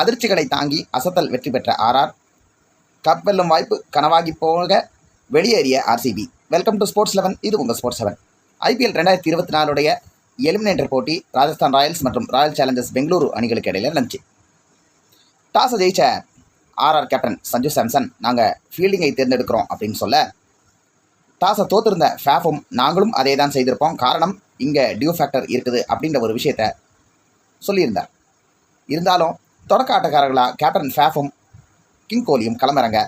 அதிர்ச்சிகளை தாங்கி அசத்தல் வெற்றி பெற்ற ஆர்ஆர் கப் வெல்லும் வாய்ப்பு கனவாகி போக வெளியேறிய RCB welcome to sports eleven இது உங்கள் ஸ்போர்ட்ஸ் லெவன் ஐபிஎல் ரெண்டாயிரத்தி இருபத்தி நாலுடைய எலிமினேட்டர் போட்டி ராஜஸ்தான் ராயல்ஸ் மற்றும் ராயல் சேலஞ்சர்ஸ் பெங்களூரு அணிகளுக்கு இடையில நடந்துச்சு. டாஸை ஜெயிச்ச ஆர்ஆர் கேப்டன் சஞ்சு சாம்சன் நாங்கள் ஃபீல்டிங்கை தேர்ந்தெடுக்கிறோம் அப்படின்னு சொல்ல டாஸை தோத்திருந்த ஃபேஃபும் நாங்களும் அதே தான் செய்திருப்போம். காரணம் இங்கே டியூ ஃபேக்டர் இருக்குது அப்படின்ற ஒரு விஷயத்த சொல்லியிருந்தார். இருந்தாலும் தொடக்க ஆட்டக்காரர்களாக கேப்டன் ஃபேஃபும் கிங் கோலியும் களமிறங்க.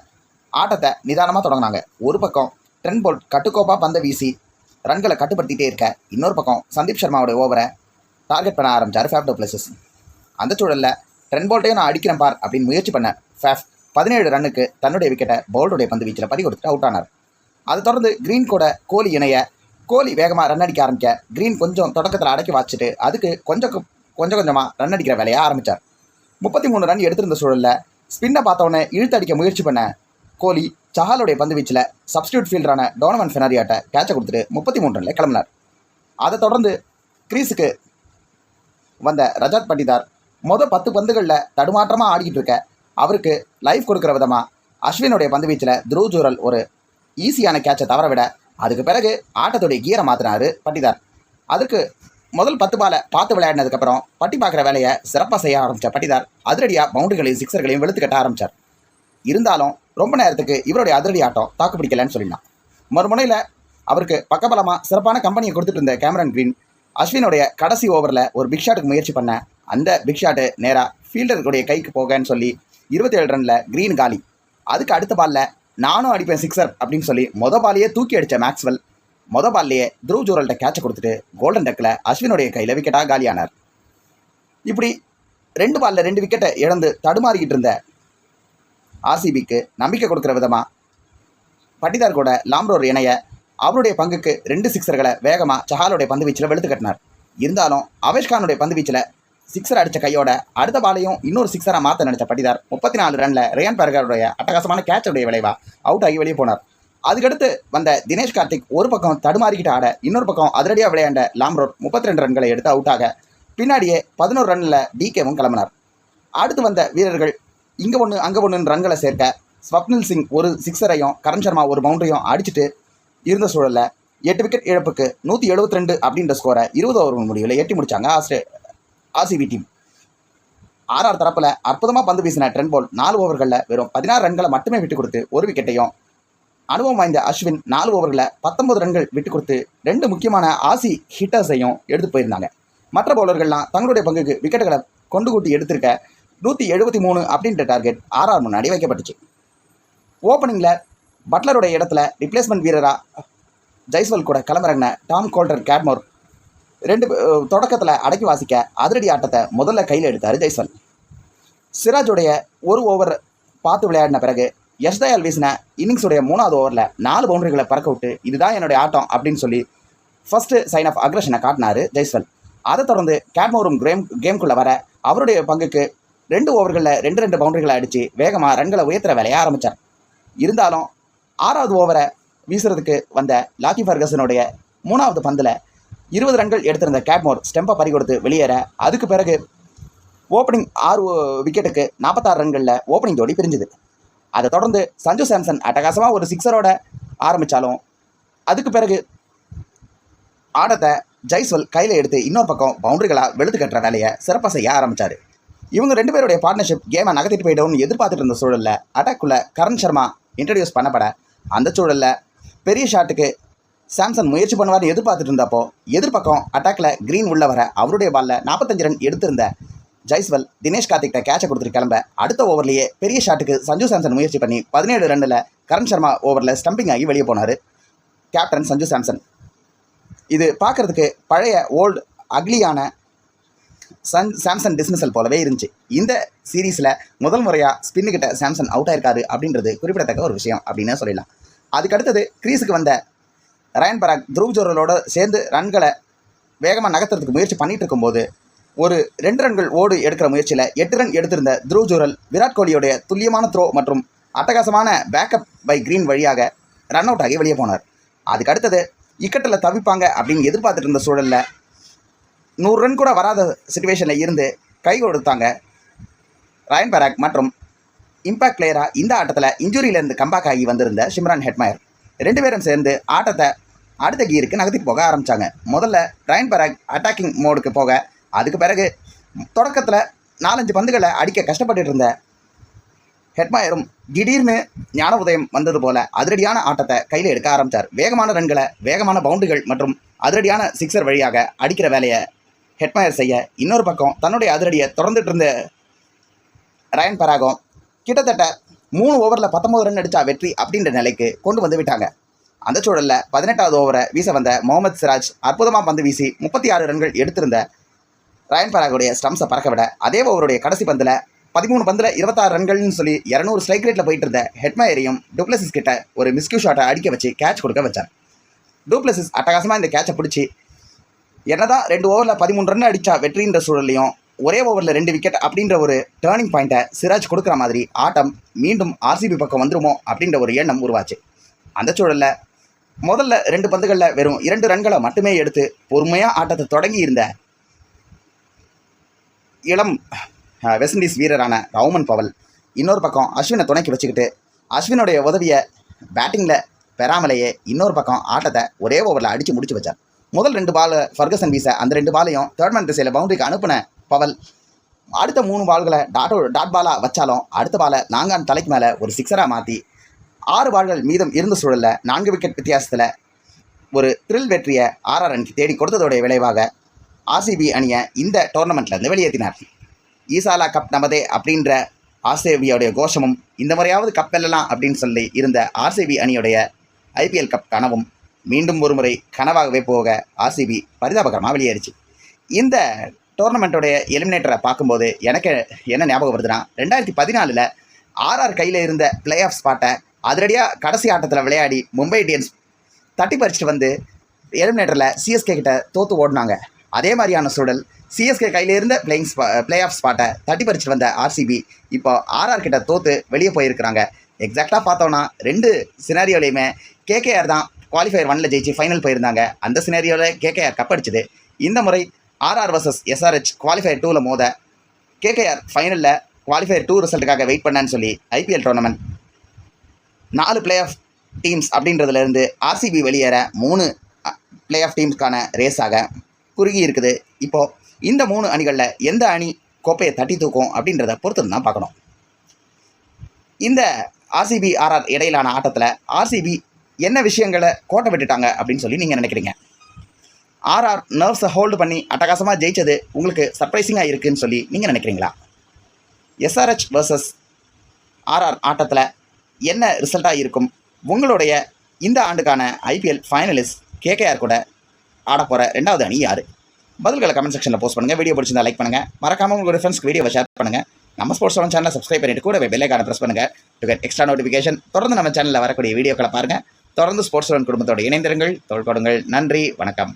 ஆட்டத்தை நிதானமாக தொடங்கினாங்க. ஒரு பக்கம் ட்ரென் போல்ட் கட்டுக்கோப்பாக பந்த வீசி ரன்களை கட்டுப்படுத்திகிட்டே இருக்க. இன்னொரு பக்கம் சந்தீப் சர்மாவோட ஓவரை டார்கெட் பண்ண ஆரம்பிச்சார் ஃபேஃப் டோ பிளஸஸ் அந்த சூழலில் ட்ரென் போல்ட்டையும் நான் அடிக்கிறேன் பார் அப்படின்னு முயற்சி பண்ண ஃபேஃப் பதினேழு ரன்னுக்கு தன்னுடைய விக்கெட்டை போல்டுடைய பந்து வீச்சில் பறி கொடுத்துட்டு அவுட் ஆனார். அதை தொடர்ந்து க்ரீன் கூட கோலி இணைய கோலி வேகமாக ரன் அடிக்க ஆரம்பிக்க க்ரீன் கொஞ்சம் தொடக்கத்தில் அடக்கி வச்சுட்டு அதுக்கு கொஞ்சம் கொ- கொஞ்சம் கொஞ்சமாக ரன் அடிக்கிற வேலையை ஆரம்பித்தார் முப்பத்தி மூணு ரன் எடுத்திருந்த சூழலில் ஸ்பின்னை பார்த்தவொடனே இழுத்து அடிக்க முயற்சி பண்ண கோலி சஹாலுடைய பந்து வீச்சில் சப்ஸ்டியூட் ஃபீல்டரான டோனவன் ஃபெனாரியாட்ட கேட்சை கொடுத்துட்டு முப்பத்தி மூணு ரனில் கிளம்பினார். அதை தொடர்ந்து கிரீஸுக்கு வந்த ரஜாத் பண்டிதார் மொதல் பத்து பந்துகளில் தடுமாற்றமாக ஆடிக்கிட்டு இருக்க அவருக்கு லைஃப் கொடுக்குற விதமாக அஸ்வினுடைய பந்து வீச்சில் துருவ் ஜூரல் ஒரு ஈஸியான கேட்சை தவற விட அதுக்கு பிறகு ஆட்டத்துடைய கீரை மாற்றினார் பண்டிதார். அதுக்கு முதல் பத்து பாலை பார்த்து விளையாடினதுக்கப்புறம் பட்டி பார்க்குற வேலையை சிறப்பாக செய்ய ஆரம்பித்த பட்டிதார். அதிரடியாக பவுண்டரிகளையும் சிக்ஸர்களையும் வெளுத்து கட்ட ஆரம்பித்தார் இருந்தாலும் ரொம்ப நேரத்துக்கு இவருடைய அதிரடி ஆட்டம் தாக்கு பிடிக்கலன்னு சொல்லிடலாம் மறுமுனையில் அவருக்கு பக்கபலமாக சிறப்பான கம்பெனியை கொடுத்துட்டு இருந்த கேமரன் க்ரீன் அஸ்வினுடைய கடைசி ஓவரில் ஒரு பிக் ஷாட்டுக்கு முயற்சி பண்ண அந்த பிக் ஷாட்டு நேராக ஃபீல்டருடைய கைக்கு போகன்னு சொல்லி இருபத்தேழு ரனில் கிரீன் காலி. அதுக்கு அடுத்த பாலில் நானும் அடிப்பேன் சிக்ஸர் அப்படின்னு சொல்லி மொத பாலையே தூக்கி அடித்த மேக்ஸ்வெல் மொத பால்லையே த்ரூ ஜூரல்கிட்ட கேட்சை கொடுத்துட்டு கோல்டன் டக்கில் அஸ்வினுடைய கையில் விக்கெட்டாக காலியானார். இப்படி ரெண்டு பாலில் ரெண்டு விக்கெட்டை இழந்து தடுமாறிக்கிட்டு இருந்த ஆர்சிபிக்கு நம்பிக்கை கொடுக்குற விதமாக பட்டிதார் கூட லாம்ரோர் இணைய அவருடைய பங்குக்கு ரெண்டு சிக்ஸர்களை வேகமாக சஹாலுடைய பந்து வீச்சில் வெளுத்து கட்டினார். இருந்தாலும் அவேஷ்கானுடைய பந்து வீச்சில் சிக்ஸர் அடித்த கையோட அடுத்த பாலையும் இன்னொரு சிக்ஸராக மாற்ற நினைச்ச பட்டிதார் முப்பத்தி நாலு ரனில் ரேயான் பர்கருடைய அட்டகாசமான கேட்சுடைய விளைவாக அவுட் ஆகி வெளியே போனார். அதுக்கடுத்து வந்த தினேஷ் கார்த்திக் ஒரு பக்கம் தடுமாறிக்கிட்டு ஆட இன்னொரு பக்கம் அதிரடியாக விளையாண்ட லாம்ரோட் முப்பத்தி ரெண்டு ரன்களை எடுத்து அவுட் ஆக பின்னாடியே பதினோரு ரன்னில் டிகேவும் கிளம்பினார். அடுத்து வந்த வீரர்கள் இங்கே ஒன்று அங்கே ஒன்று ரன்களை சேர்க்க ஸ்வப்னில் சிங் ஒரு சிக்ஸரையும் கரண் சர்மா ஒரு பவுண்டரியும் அடிச்சுட்டு இருந்த சூழலில் எட்டு விக்கெட் இழப்புக்கு நூற்றி எழுபத்தி ரெண்டு அப்படின்ற ஸ்கோரை இருபது ஓவர் முடிவில் எட்டி முடிச்சாங்க ஆஸ்ட்ரே ஆர்சிபி டீம் ஆர்ஆர் தரப்பில் அற்புதமாக பந்து வீசின ட்ரெண்ட் போல் நாலு ஓவர்களில் வெறும் பதினாறு ரன்களை மட்டுமே விட்டு கொடுத்து ஒரு விக்கெட்டையும் அனுபவம் வாய்ந்த அஸ்வின் நாலு ஓவரில் பத்தொன்பது ரன்கள் விட்டு கொடுத்து ரெண்டு முக்கியமான ஆசி ஹிட்டர்ஸையும் எடுத்து போயிருந்தாங்க. மற்ற பவுலர்கள்லாம் தங்களுடைய பங்குக்கு விக்கெட்டுகளை கொண்டு கூட்டி எடுத்திருக்க நூற்றி எழுபத்தி மூணு அப்படின்ற டார்கெட் ஆர்ஆர் முன்னாடி வைக்கப்பட்டுச்சு. ஓப்பனிங்கில் பட்லருடைய இடத்துல ரிப்ளேஸ்மெண்ட் வீரராக ஜெய்ஸ்வல் கூட களமிறங்கின டாம் கோல்டர் கேட்மோர். ரெண்டு தொடக்கத்தில் அடக்கி வாசிக்க அதிரடி ஆட்டத்தை முதல்ல கையில் எடுத்தார் ஜெய்ஸ்வல். சிராஜுடைய ஒரு ஓவர் பார்த்து விளையாடின பிறகு யஷ்தயால் வீசின இன்னிங்ஸுடைய மூணாவது ஓவரில் நாலு பவுண்டரிகளை பறக்க விட்டு இதுதான் என்னுடைய ஆட்டம் அப்படின்னு சொல்லி ஃபஸ்ட்டு சைன் ஆஃப் அக்ரஷனை காட்டினார் ஜெய்ஸ்வல். அதை தொடர்ந்து கேட்மோரும் கேம் கேம்குள்ளே வர அவருடைய பங்குக்கு ரெண்டு ஓவர்களில் ரெண்டு ரெண்டு பவுண்டரிகளை அடித்து வேகமாக ரன்களை உயர்த்துற வேலையை ஆரம்பித்தார் இருந்தாலும் ஆறாவது ஓவரை வீசுறதுக்கு வந்த லாக்கி ஃபர்கசனுடைய மூணாவது பந்தில் இருபது ரன்கள் எடுத்திருந்த கேட்மோர் ஸ்டெம்பை பறி கொடுத்து வெளியேற அதுக்கு பிறகு ஓப்பனிங் ஆறு விக்கெட்டுக்கு நாற்பத்தாறு ரன்களில் ஓப்பனிங் ஜோடி பிரிஞ்சுது. அதை தொடர்ந்து சஞ்சு சாம்சன் அட்டகாசமாக ஒரு சிக்ஸரோட ஆரம்பித்தாலும் அதுக்கு பிறகு ஆட்டத்தை ஜெய்ஸ்வல் கையில் எடுத்து இன்னொரு பக்கம் பவுண்டரிகளாக வெளுத்து கட்டுற வேலையை சிறப்பாக செய்ய ஆரம்பித்தார் இவங்க ரெண்டு பேருடைய பார்ட்னர்ஷிப் கேமை நகர்த்திட்டு போயிடும்னு எதிர்பார்த்துட்டு இருந்த சூழலில் அட்டாக்குள்ளே கரண் சர்மா இன்ட்ரடியூஸ் பண்ணப்பட அந்த சூழலில் பெரிய ஷாட்டுக்கு சாம்சன் முயற்சி பண்ணுவார்னு எதிர்பார்த்துட்டு இருந்தப்போ எதிர்பக்கம் அட்டாக்கில் க்ரீன் உள்ள வர அவருடைய பாலில் நாற்பத்தஞ்சு ரன் எடுத்திருந்த ஜெய்ஸ்வல் தினேஷ் கார்த்திக்கிட்ட கேட்சை கொடுத்துட்டு கிளம்ப அடுத்த ஓவர்லேயே பெரிய ஷாட்டுக்கு சஞ்சு சாம்சன் முயற்சி பண்ணி பதினேழு ரன்னில் கரண் சர்மா ஓவரில் ஸ்டம்பிங் ஆகி வெளியே போனார். கேப்டன் சஞ்சு சாம்சன். இது பார்க்கறதுக்கு பழைய ஓல்டு அக்லியான சன் சாம்சன் டிஸ்மிசல் போலவே இருந்துச்சு. இந்த சீரீஸில் முதல் முறையாக ஸ்பின்னுக்கிட்ட சாம்சன் அவுட் ஆயிருக்காரு அப்படின்றது குறிப்பிடத்தக்க ஒரு விஷயம் அப்படின்னு சொல்லிடலாம் அதுக்கடுத்தது க்ரீஸுக்கு கிரீஸுக்கு வந்த ரயன் பராக் துருவ் ஜோரலோட சேர்ந்து ரன்களை வேகமாக நகர்த்துறதுக்கு முயற்சி பண்ணிகிட்டு இருக்கும்போது ஒரு ரெண்டு ரன்கள் ஓடு எடுக்கிற முயற்சியில் எட்டு ரன் எடுத்திருந்த துருவ் ஜூரல் விராட் கோலியோடைய துல்லியமான த்ரோ மற்றும் அட்டகாசமான பேக்கப் பை கிரீன் வழியாக ரன் அவுட் ஆகி வெளியே போனார். அதுக்கு அடுத்தது இக்கட்டில் தவிப்பாங்க அப்படின்னு எதிர்பார்த்துட்டு இருந்த சூழலில் நூறு ரன் கூட வராத சுச்சுவேஷனில் இருந்து கை கொடுத்தாங்க ரயன் பராக் மற்றும் இம்பாக்ட் பிளேயராக இந்த ஆட்டத்தில் இன்ஜுரியிலேருந்து கம்பேக் ஆகி வந்திருந்த ஷிம்ரான் ஹெட்மயர். ரெண்டு பேரும் சேர்ந்து ஆட்டத்தை அடுத்த கீருக்கு நகர்த்தி போக ஆரம்பித்தாங்க முதல்ல ரயன் பராக் அட்டாக்கிங் மோடுக்கு போக அதுக்கு பிறகு தொடக்கத்தில் நாலஞ்சு பந்துகளை அடிக்க கஷ்டப்பட்டுட்டு இருந்த ஹெட்மயரும் திடீர்னு ஞான உதயம் வந்தது போல அதிரடியான ஆட்டத்தை கையில் எடுக்க ஆரம்பித்தார் வேகமான ரன்களை வேகமான பவுண்டுகள் மற்றும் அதிரடியான சிக்ஸர் வழியாக அடிக்கிற வேலையை ஹெட்மயர் செய்ய இன்னொரு பக்கம் தன்னுடைய அதிரடியை தொடர்ந்துட்டு இருந்த ரயன் பராகம் கிட்டத்தட்ட மூணு ஓவரில் பத்தொம்பது ரன் அடித்தா வெற்றி அப்படின்ற நிலைக்கு கொண்டு வந்து விட்டாங்க. அந்த சூழலில் பதினெட்டாவது ஓவரை வீச வந்த முகமது சிராஜ் அற்புதமாக பந்து வீசி முப்பத்தி ஆறு ரன்கள் எடுத்திருந்த ரயன் பராகுடைய ஸ்டம்ஸை பறக்க விட அதே ஓவருடைய கடைசி பந்தில் பதிமூணு பந்தில் இருபத்தாறு ரன்கள்னு சொல்லி இரநூறு ஸ்ட்ரைக் ரேட்டில் போயிட்டு இருந்த ஹெட்மயரையும் டூப்ளசிஸ் கிட்ட ஒரு மிஸ்கியூ ஷாட்டை அடிக்க வச்சு கேட்ச் கொடுக்க வச்சார். டூப்ளசிஸ் அட்டகாசமாக இந்த கேட்சை பிடிச்சி என்னதான் ரெண்டு ஓவரில் பதிமூணு ரன் அடித்தா வெற்றின்ற சூழலையும் ஒரே ஓவரில் ரெண்டு விக்கெட் அப்படின்ற ஒரு டேர்னிங் பாயிண்ட்டை சிராஜ் கொடுக்குற மாதிரி ஆட்டம் மீண்டும் ஆர்சிபி பக்கம் வந்துருமோ அப்படின்ற ஒரு எண்ணம் உருவாச்சு. அந்த சூழலில் முதல்ல ரெண்டு பந்துகளில் வெறும் இரண்டு ரன்களை மட்டுமே எடுத்து பொறுமையாக ஆட்டத்தை தொடங்கி இருந்த இளம் வெஸ்ட் இண்டீஸ் வீரரான ரவுமன் பவல். இன்னொரு பக்கம் அஸ்வினை துணைக்கு வச்சுக்கிட்டு அஸ்வினுடைய உதவியை பேட்டிங்கில் பெறாமலேயே இன்னொரு பக்கம் ஆட்டத்தை ஒரே ஓவரில் அடித்து முடிச்சு வச்சார். முதல் ரெண்டு பால் ஃபர்கசன் வீச அந்த ரெண்டு பாலையும் தேர்ட் மேன் திசையில் பவுண்டரிக்கு அனுப்பின பவல். அடுத்த மூணு பால்களை டாட்டோ டாட் பாலாக வச்சாலும் அடுத்த பாலை நாங்கான் தலைக்கு மேலே ஒரு சிக்ஸராக மாற்றி ஆறு பால்கள் மீதம் இருந்த சூழலில் நான்கு விக்கெட் வித்தியாசத்தில் ஒரு த்ரில் வெற்றியை ஆர்ஆர் அணிக்கு தேடி கொடுத்ததோடைய விளைவாக ஆர்சிபி அணியை இந்த டோர்னமெண்ட்லேருந்து வெளியேற்றினார். ஈசாலா கப் நமதே அப்படின்ற ஆர்சிபியோடைய கோஷமும் இந்த முறையாவது கப் வெல்லலாம் அப்படின்னு சொல்லி இருந்த ஆர்சிபி அணியுடைய ஐபிஎல் கப் கனவும் மீண்டும் ஒரு முறை கனவாகவே போக ஆர்சிபி பரிதாபகரமாக வெளியேறிச்சு. இந்த டோர்னமெண்ட்டோடைய எலிமினேட்டரை பார்க்கும்போது எனக்கு என்ன ஞாபகம் வருதுன்னா ரெண்டாயிரத்தி பதினாலில் ஆர்ஆர் கையில் இருந்த பிளே ஆஃப் ஸ்பாட்டை அதிரடியாக கடைசி ஆட்டத்தில் விளையாடி மும்பை இந்தியன்ஸ் தட்டி பறிச்சுட்டு வந்து எலிமினேட்டரில் சிஎஸ்கே கிட்ட தோற்று ஓடினாங்க. அதே மாதிரியான சூழல் சிஎஸ்கே கையில் இருந்த பிளேயிங் ஸ்பா பிளே ஆஃப் ஸ்பாட்டை தட்டி பறிச்சுட்டு வந்த ஆர்சிபி இப்போ ஆர்ஆர் கிட்ட தோற்று வெளியே போயிருக்கிறாங்க. எக்ஸாக்டாக பார்த்தோன்னா ரெண்டு சினாரியோலையுமே கேகேஆர் தான் குவாலிஃபயர் ஒனில் ஜெயிச்சு ஃபைனல் போயிருந்தாங்க. அந்த சினாரியோவில் கேகேஆர் கப்படிச்சிது இந்த முறை ஆர்ஆர் வர்சஸ் எஸ்ஆர்ஹெச் குவாலிஃபயர் டூவில் மோத கேகேஆர் ஃபைனலில் குவாலிஃபயர் டூ ரிசல்ட்டுக்காக வெயிட் பண்ணான்னு சொல்லி ஐபிஎல் டோர்னமெண்ட் நாலு பிளே ஆஃப் டீம்ஸ் அப்படின்றதுலேருந்து ஆர்சிபி வெளியேற மூணு பிளே ஆஃப் டீம்ஸ்க்கான ரேஸாக குறுகி இருக்குது இப்போது இந்த மூணு அணிகளில் எந்த அணி கோப்பையை தட்டி தூக்கும் அப்படின்றத பொறுத்து தான் பார்க்கணும். இந்த ஆர்சிபி ஆர்ஆர் இடையிலான ஆட்டத்தில் ஆர்சிபி என்ன விஷயங்களை கோட்டை விட்டுட்டாங்க அப்படின்னு சொல்லி நீங்கள் நினைக்கிறீங்க? ஆர்ஆர் நர்வ்ஸை ஹோல்டு பண்ணி அட்டகாசமாக ஜெயிச்சது உங்களுக்கு சர்ப்ரைசிங்காக இருக்குதுன்னு சொல்லி நீங்கள் நினைக்கிறீங்களா? எஸ்ஆர்ஹெச் வர்சஸ் ஆர்ஆர் ஆட்டத்தில் என்ன ரிசல்ட்டாக இருக்கும்? உங்களுடைய இந்த ஆண்டுக்கான ஐபிஎல் ஃபைனலிஸ்ட் கேகேஆர் கூட ஆட போகிற ரெண்டாவது அணி யார்? பதில்களை கமெண்ட் செக்ஷனில் போஸ்ட் பண்ணுங்கள் வீடியோ பிடிச்சிருந்தா லைக் பண்ணுங்கள் மறக்காமல் உங்களோட ஃப்ரெண்ட்ஸ்க்கு வீடியோவை ஷேர் பண்ணுங்கள் நம்ம ஸ்போர்ட்ஸ் ஒன் சேனலை சப்ஸ்கிரைப் பண்ணிட்டு கூட பெல்லைக்கான ப்ரெஸ் பண்ணுங்கள் டு கெட் எக்ஸ்ட்ரா நோட்டிஃபிகேஷன் தொடர்ந்து நம்ம சேனலில் வரக்கூடிய வீடியோக்களை பாருங்கள் தொடர்ந்து ஸ்போர்ட்ஸ் ஒன் குடும்பத்தோட இணைந்திருங்கள். தோல் கொடுங்கள். நன்றி. வணக்கம்.